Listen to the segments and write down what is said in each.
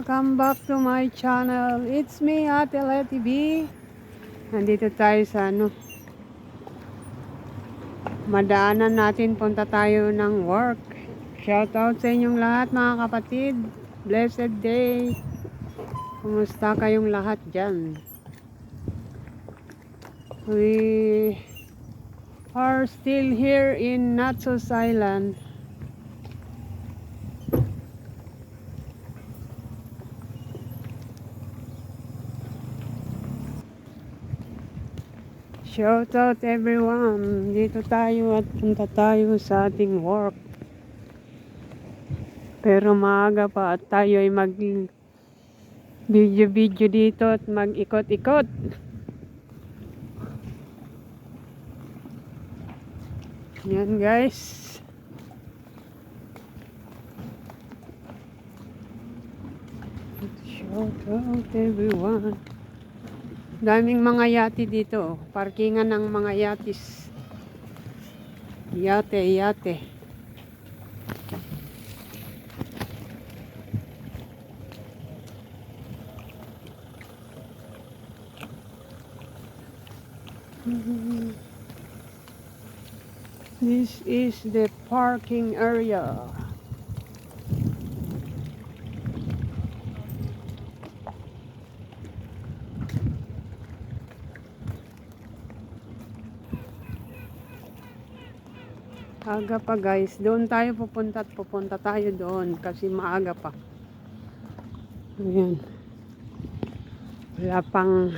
Welcome back to my channel. It's me, Ate Letty B. Nandito tayo sa ano. Madaanan natin, punta tayo ng work. Shout out sa inyong lahat mga kapatid. Blessed day. Kumusta kayong lahat dyan? We are still here in Natsos Island. Shout out everyone. Dito tayo at punta tayo sa ating work. Pero maaga pa at tayo ay mag video-video dito at mag-ikot-ikot. Yan guys. Shout out everyone. Daming mga yati dito. oh. Parkingan ng mga yatis. Yate, yate. This is the parking area. Aga pa guys. Doon tayo pupunta at pupunta tayo doon kasi maaga pa. Ayan. Wala pang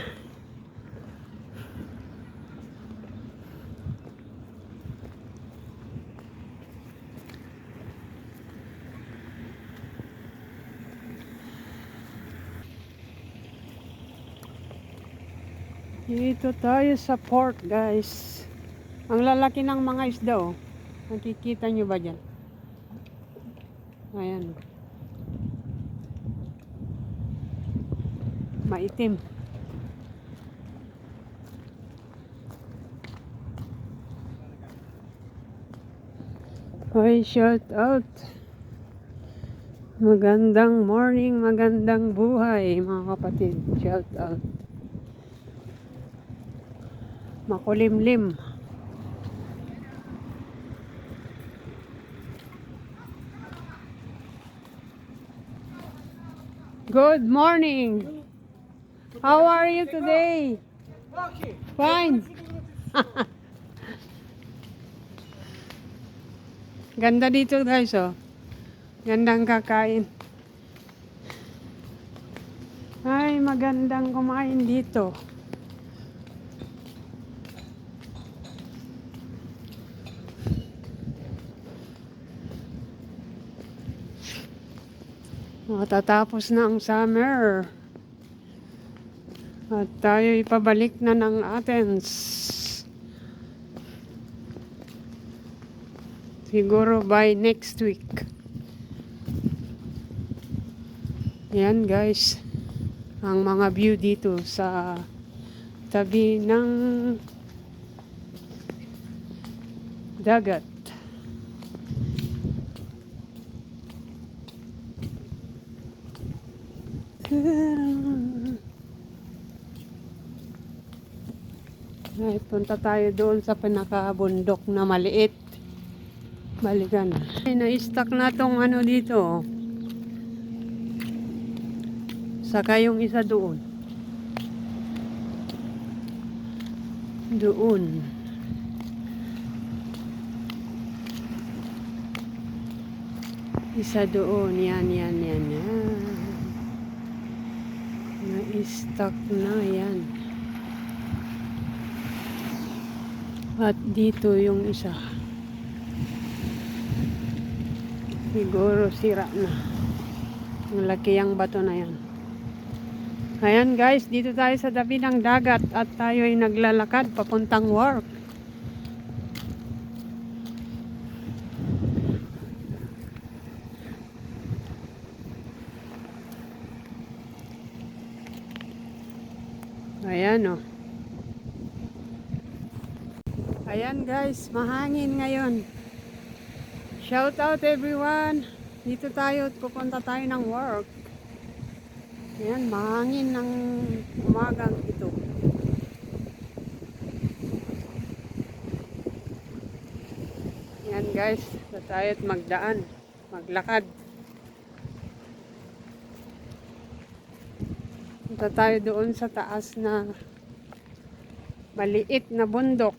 Dito tayo sa port guys. Ang lalaki ng mga isda oh. Nakikita nyo ba dyan? Ayan. Maitim. Hoy, shout out. Magandang morning, magandang buhay mga kapatid. Shout out. Makulimlim. Good morning. How are you today? Fine. Ganda dito guys oh. Gandang kakain. Ay, magandang kumain dito. Matatapos na ang summer. At tayo ipabalik na ng Athens. Siguro by next week. Yan guys. Ang mga view dito sa tabi ng dagat. Ay, punta tayo doon sa pinakabundok na maliit. Balikan. Ay, na-stuck na tong ano dito. oh. Saka yung isa doon. Doon. Isa doon. Yan, yan, yan, yan. Na-stuck na yan. At dito yung isa. Siguro sira na. Ang laki ang bato na yan. Ayan guys, dito tayo sa tabi ng dagat at tayo ay naglalakad papuntang work. Ayan oh. Ayan guys, mahangin ngayon. Shout out everyone. Dito tayo pupunta tayo ng work. Ayan, mahangin ng umagang ito. Ayan guys, dito tayo at magdaan. Maglakad. Punta tayo doon sa taas na maliit na bundok.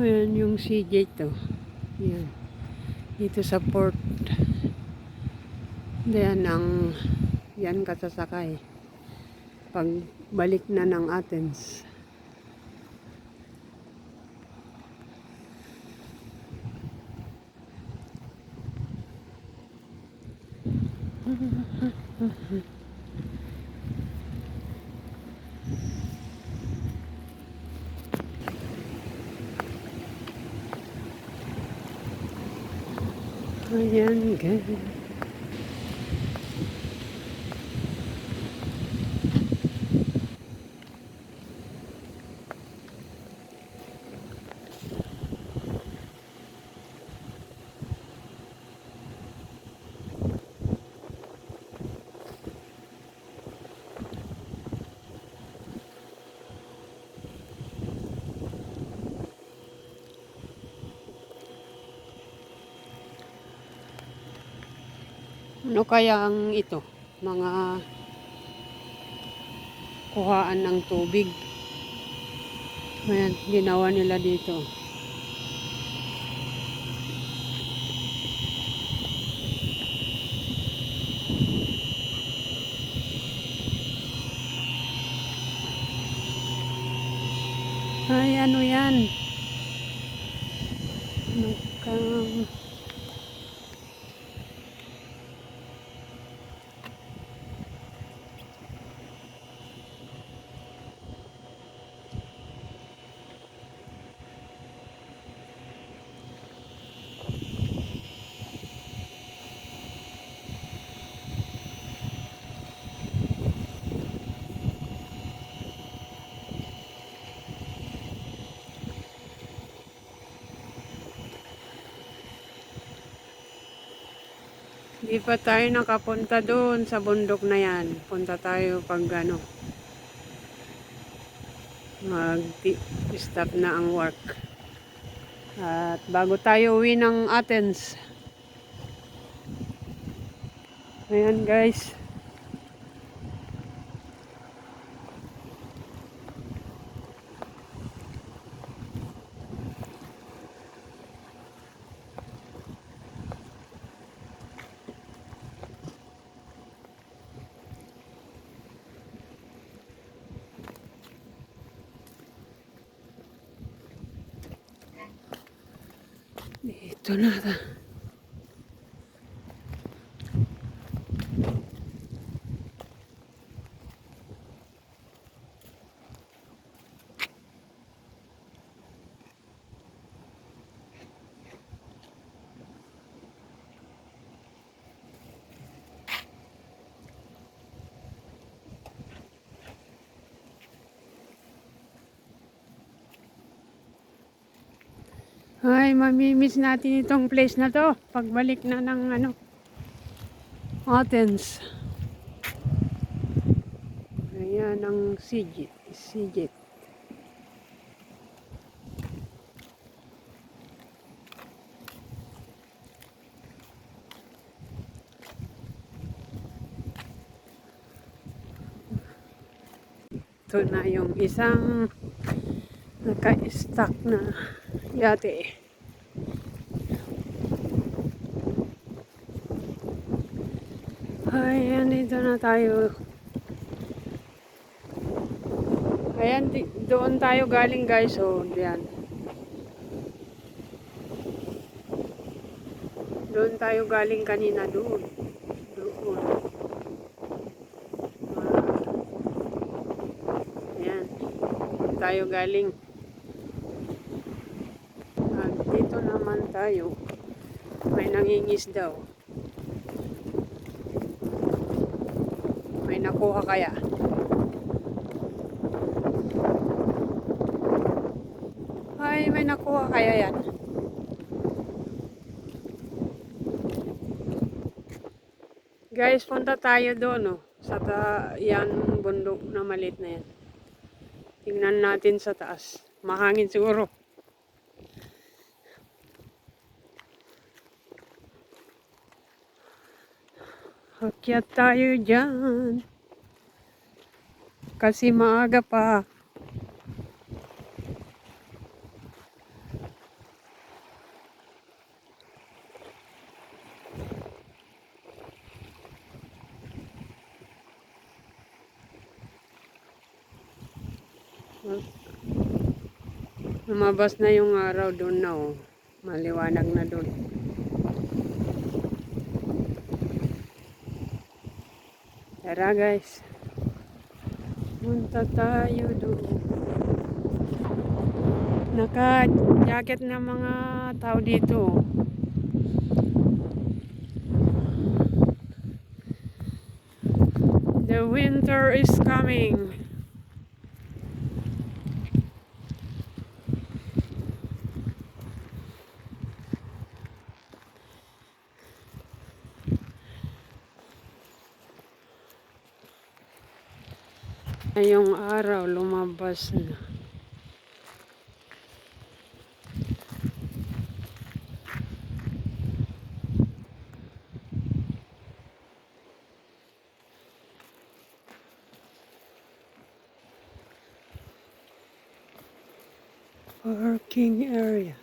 Ayan yung CJ to. Ayan. Dito sa port. Yan ang yan kasasakay. Pag balik na ng Athens. Ayan, guys. Ano kaya ang ito? Mga kuhaan ng tubig. Ayan, ginawa nila dito. Ay, ano yan? Hindi pa tayo nakapunta doon sa bundok na yan. Punta tayo pag ano, mag-stop na ang work. At bago tayo uwi ng Athens. Ayan guys. Dito Ay, mamimiss natin itong place na to. Pagbalik na ng ano, Athens. Ayan ang Sigit. Sigit. Ito na yung isang naka-stack na yate. Ayan, dito na tayo. Ayan, di- doon tayo galing guys. Oh, diyan. Doon tayo galing kanina doon. Doon. Ayan. tayo galing. At dito naman tayo. May nangingis daw. May nakuha kaya? Ay, may nakuha kaya yan? Guys, punta tayo doon, no? Sa ta yan, bundok na maliit na yan. Tingnan natin sa taas. Mahangin siguro. Akyat tayo dyan. Kasi maaga pa. Lumabas na yung araw doon na oh. Maliwanag na doon. Tara guys. Punta tayo doon. Naka-jacket na mga tao dito. The winter is coming. Ngayong araw lumabas na. Parking area.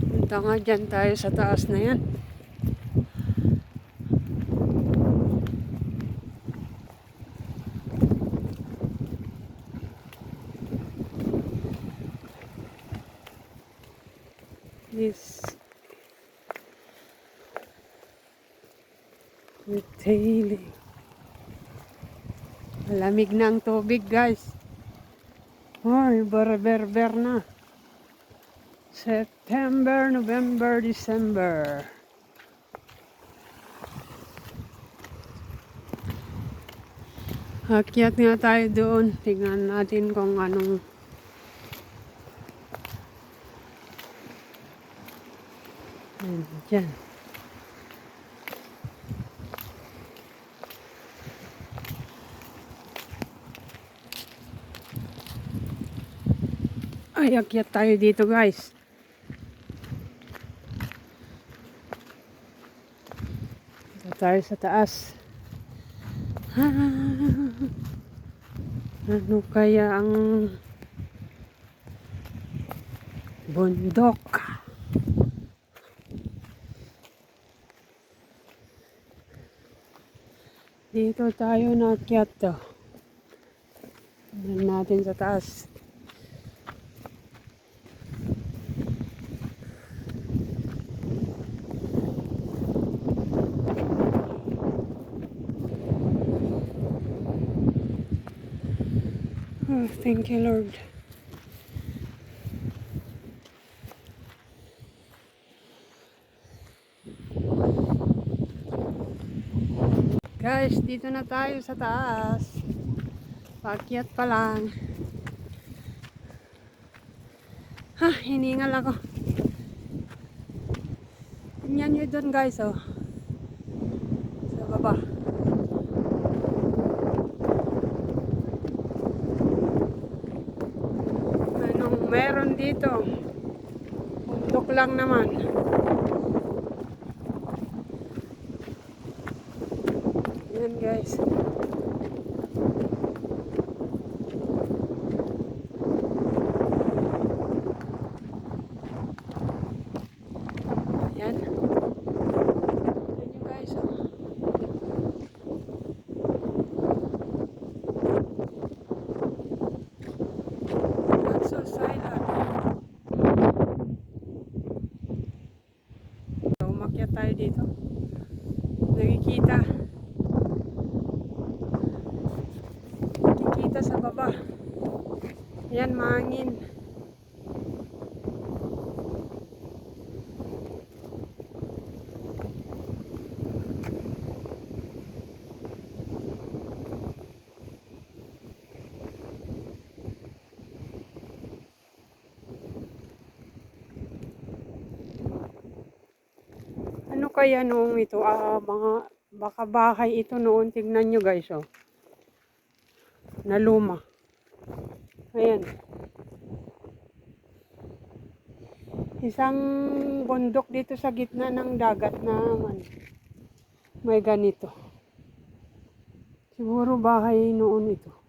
Punta nga dyan tayo sa taas na yan. This retailing. Malamig na ang tubig, guys. Ay, berber na. September, November, December. Akyat nga tayo doon. Tingnan natin kung anong Dyan. Ay, akyat tayo dito guys. Dito tayo sa taas. Ah, ano kaya ang bundok? Dito tayo nakyat to. Tignan natin sa taas. Oh, thank you, Lord. Guys, dito na tayo sa taas. Pakyat pa lang. Ha, hiningal ako. Tingnan nyo doon guys, oh. Sa baba. Anong meron dito? Bundok lang naman. Yan guys. Yan. Yan yung guys. Oh. Not so silent. So, umakyat tayo dito. Nakikita. mangin. Ano kaya noong ito? Ah, mga baka bahay ito noon. Tignan nyo guys, oh. Na luma. Ayan. Isang bundok dito sa gitna ng dagat na ano, may ganito. Siguro bahay noon ito.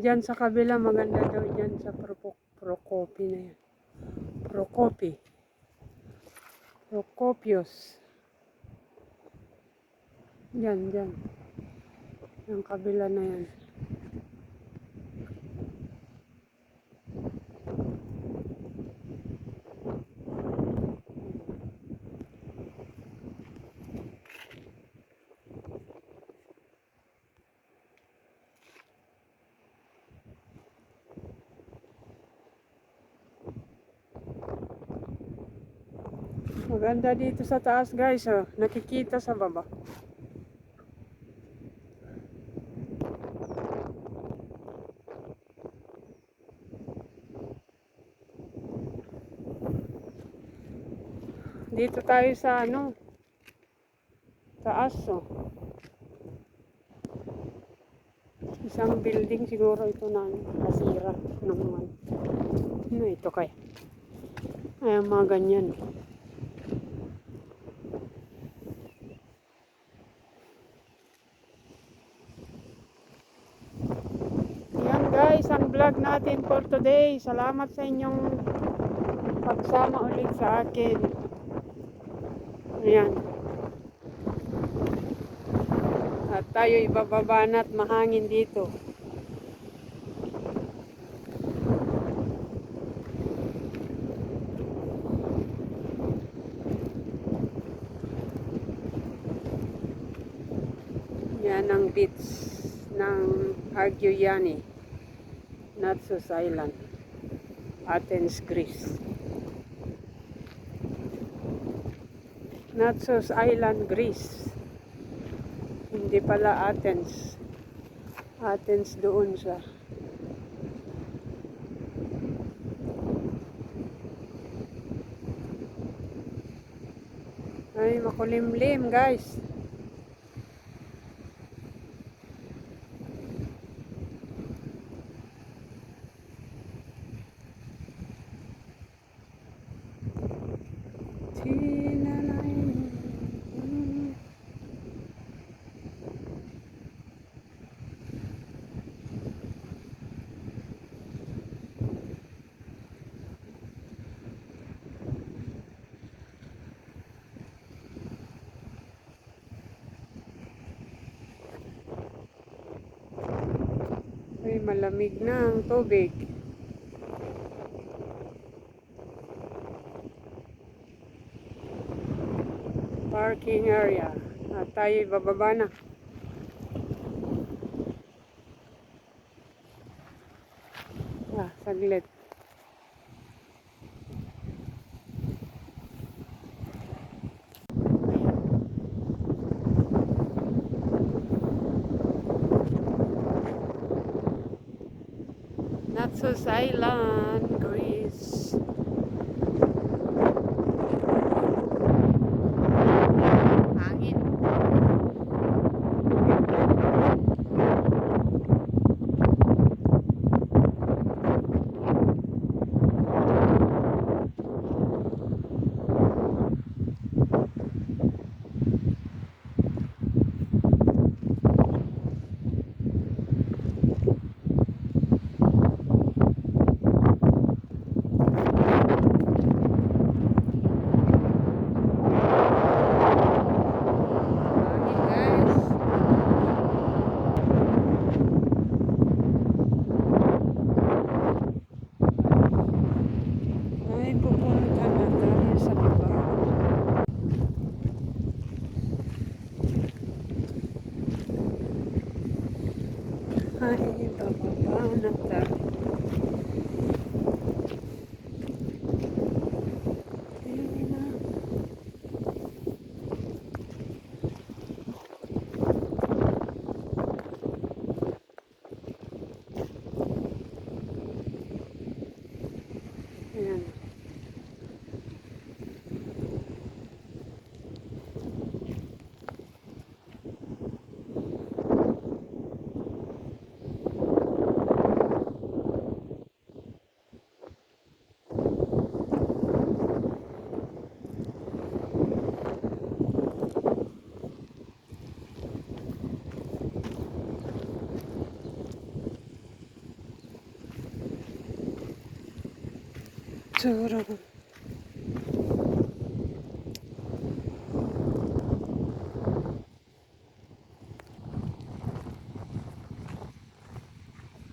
Diyan sa kabila maganda daw diyan sa Proco Procopi na yan. Procopi. Procopius. Diyan, diyan. Yung kabila na yan. Maganda dito sa taas guys. Oh. Nakikita sa baba. Dito tayo sa ano. Taas oh. Isang building siguro ito na ano, nasira ng ano ito kaya. Ay, mga ganyan. Yan guys, ang vlog natin for today. Salamat sa inyong pagsama ulit sa akin. Ayan. At tayo ibababa na at mahangin dito. Yan ang beach ng Agyuyani, Naxos Island, Athens, Greece. Naxos Island, Greece. Hindi pala Athens. Athens doon sa Ay, makulimlim guys. Malamig na ang tubig. Parking area. At tayo bababa na. Ah, saglit. Naxos Island, Greece. Tsura.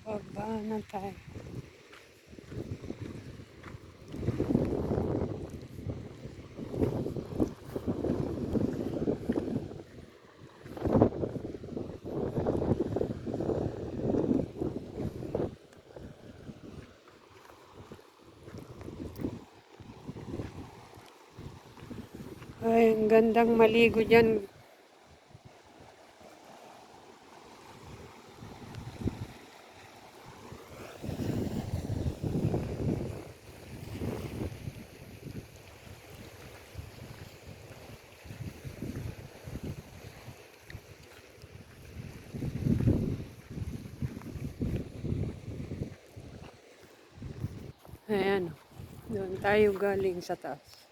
Baba na tayo. Ay, ang gandang maligo dyan. Ayan. Doon tayo galing sa taas.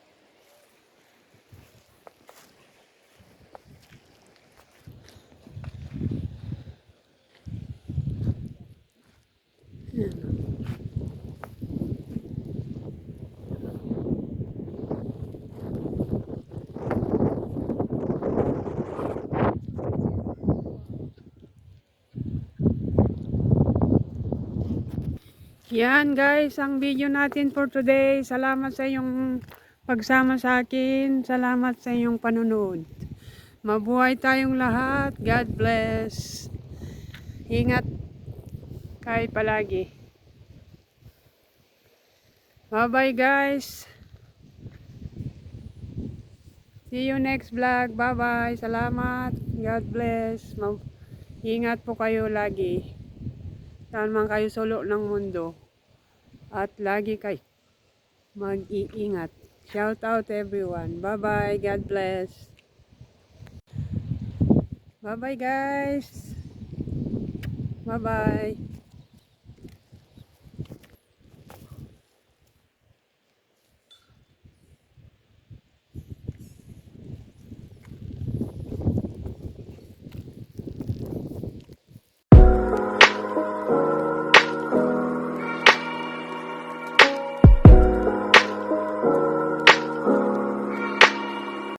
Yan guys, ang video natin for today. Salamat sa iyong pagsama sa akin. Salamat sa iyong panunood. Mabuhay tayong lahat. God bless. Ingat kayo palagi. Bye bye guys. See you next vlog. Bye bye. Salamat. God bless. Ingat po kayo lagi. Saan man kayo solo ng mundo. At lagi kayo mag-iingat. Shout out everyone. Bye bye. God bless. Bye bye guys. Bye bye.